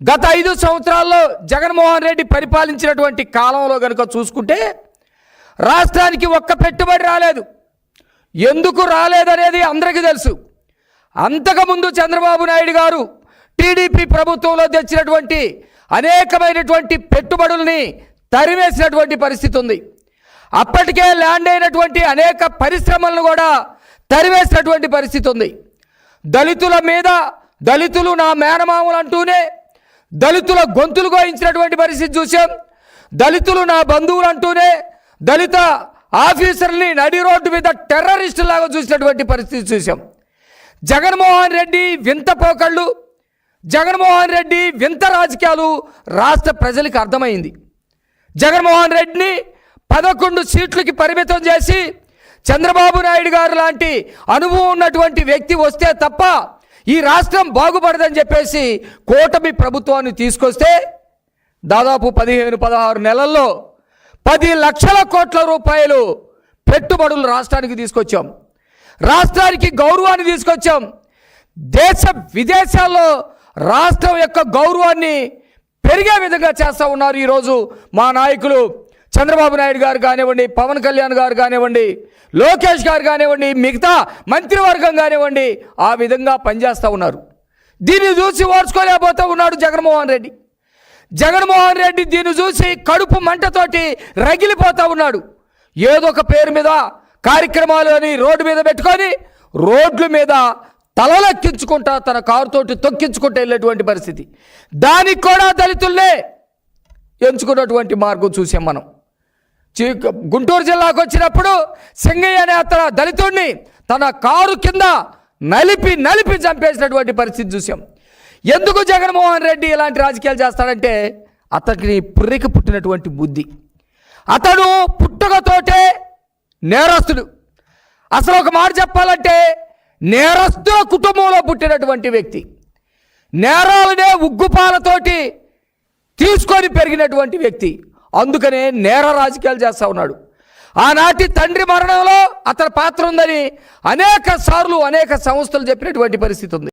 గత ఐదు సంవత్సరాల్లో జగన్మోహన్ రెడ్డి పరిపాలించినటువంటి కాలంలో కనుక చూసుకుంటే రాష్ట్రానికి ఒక్క పెట్టుబడి రాలేదు. ఎందుకు రాలేదనేది అందరికీ తెలుసు. అంతకుముందు చంద్రబాబు నాయుడు గారు టీడీపీ ప్రభుత్వంలో తెచ్చినటువంటి అనేకమైనటువంటి పెట్టుబడుల్ని తరివేసినటువంటి పరిస్థితి ఉంది. అప్పటికే ల్యాండ్ అయినటువంటి అనేక పరిశ్రమలను కూడా తరివేసినటువంటి పరిస్థితి ఉంది. దళితుల మీద దళితులు నా మేనమామలు అంటూనే దళితుల గొంతులు గోయించినటువంటి పరిస్థితి చూసాం. దళితులు నా బంధువులు అంటూనే దళిత ఆఫీసర్ని నడి రోడ్డు మీద టెర్రరిస్టులాగా చూసినటువంటి పరిస్థితి చూసాం. జగన్మోహన్ రెడ్డి వింత పోకళ్ళు జగన్మోహన్ రెడ్డి వింత రాజకీయాలు రాష్ట్ర ప్రజలకు అర్థమైంది. జగన్మోహన్ రెడ్డిని పదకొండు సీట్లకి పరిమితం చేసి చంద్రబాబు నాయుడు గారు లాంటి అనుభవం ఉన్నటువంటి వ్యక్తి వస్తే తప్ప ఈ రాష్ట్రం బాగుపడదని చెప్పేసి కూటమి ప్రభుత్వాన్ని తీసుకొస్తే దాదాపు పదిహేను పదహారు నెలల్లో పది లక్షల కోట్ల రూపాయలు పెట్టుబడులు రాష్ట్రానికి తీసుకొచ్చాం. రాష్ట్రానికి గౌరవాన్ని తీసుకొచ్చాం. దేశ విదేశాల్లో రాష్ట్రం యొక్క గౌరవాన్ని పెరిగే విధంగా చేస్తూ ఉన్నారు ఈరోజు మా నాయకులు చంద్రబాబు నాయుడు గారు కానివ్వండి పవన్ కళ్యాణ్ గారు కానివ్వండి లోకేష్ గారు కానివ్వండి మిగతా మంత్రివర్గం కానివ్వండి ఆ విధంగా పనిచేస్తూ ఉన్నారు. దీన్ని చూసి ఓర్చుకోలేకపోతూ ఉన్నాడు జగన్మోహన్ రెడ్డి. జగన్మోహన్ రెడ్డి దీన్ని చూసి కడుపు మంటతోటి రగిలిపోతూ ఉన్నాడు. ఏదో ఒక పేరు మీద కార్యక్రమాలు అని రోడ్డు మీద పెట్టుకొని రోడ్ల మీద తలలెక్కించుకుంటా తన కారుతోటి తొక్కించుకుంటూ వెళ్ళేటువంటి పరిస్థితి. దానికి కూడా దళితుల్నే ఎంచుకున్నటువంటి మార్గం చూసాం మనం. గుంటూరు జిల్లాకు వచ్చినప్పుడు సింగయ్య అనే అతను దళితుడిని తన కారు కింద నలిపి నలిపి చంపేసినటువంటి పరిస్థితి చూసాం ఎందుకు జగన్మోహన్ రెడ్డి ఇలాంటి రాజకీయాలు చేస్తాడంటే అతనికి పుర్రికి పుట్టినటువంటి బుద్ధి. అతడు పుట్టుకతోటే నేరస్తుడు. అసలు ఒక మాట చెప్పాలంటే నేరస్తుల కుటుంబంలో పుట్టినటువంటి వ్యక్తి. నేరాలనే ఉగ్గుపాలతోటి తీసుకొని పెరిగినటువంటి వ్యక్తి. అందుకనే నేర రాజకీయాలు చేస్తూ ఉన్నాడు. ఆనాటి తండ్రి మరణంలో అతని పాత్ర ఉందని అనేక సార్లు అనేక సంస్థలు చెప్పినటువంటి పరిస్థితి ఉంది.